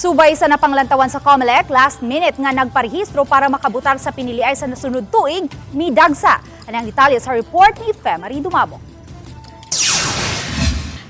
Subay sa napanglantawan sa COMELEC, last minute nga nagparehistro para makabutar sa piniliay sa nasunod tuig, ni Dagsa. Anang detalye sa report ni Femari Dumabo.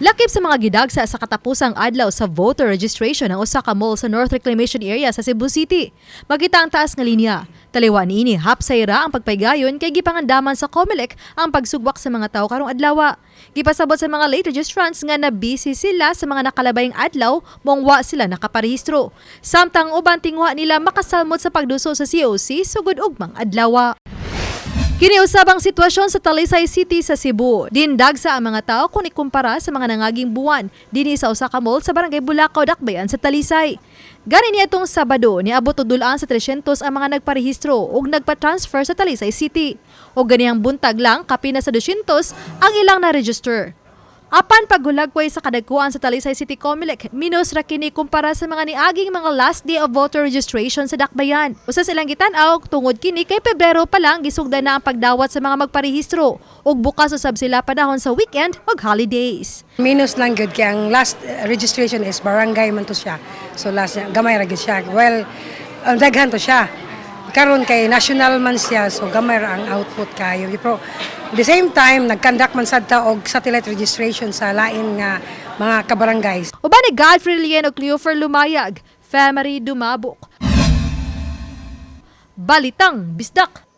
Lakip sa mga gidagsa sa katapusang adlaw sa voter registration ng Osaka Mall sa North Reclamation Area sa Cebu City. Magita ang taas nga linya. Taliwan ini hapsayra ang pagpaygayon kay gipangandaman sa COMELEC ang pagsugwak sa mga tao karong adlaw. Gipasabot sa mga late registrants nga na busy sila sa mga nakalabayng adlaw mong wa sila nakaparehistro. Samtang uban tingwa nila makasalmot sa pagduso sa COC sugod ugmang adlaw. Kiniusabang sitwasyon sa Talisay City sa Cebu. Dindagsa ang mga tao kung ikumpara sa mga nangaging buwan dinhi sa Osaka Mall sa Barangay Bulacau, Dakbayan sa Talisay. Gani niya itong Sabado ni abot tudulaan sa 300 ang mga nagparehistro ug nagpa-transfer sa Talisay City. O ganiyang buntag lang kapina sa 200 ang ilang na-register. Apan pagulagway sa kadagkuan sa Talisay City Comelec, minus ra kini kumpara sa mga niaging mga last day of voter registration sa Dakbayan. Usa silang gitanaw tungod kini kay Pebrero pa lang gisugdan na ang pagdawat sa mga magparehistro ug bukas usab sila panahon sa weekend ug holidays. Minus lang good kaya ang last uh, registration is barangay man to siya. So last gamay ra gyud siya. Well, ang daghan to siya. Karon kay national man siya, so gamay ra ang output kayo. Pero the same time, nag-conduct man sad ta og satellite registration sa lain nga mga kabarangays. Uban ni Godfrey Lien ug Cleofer Lumayag, Family Dumabok. Balitang Bisdak.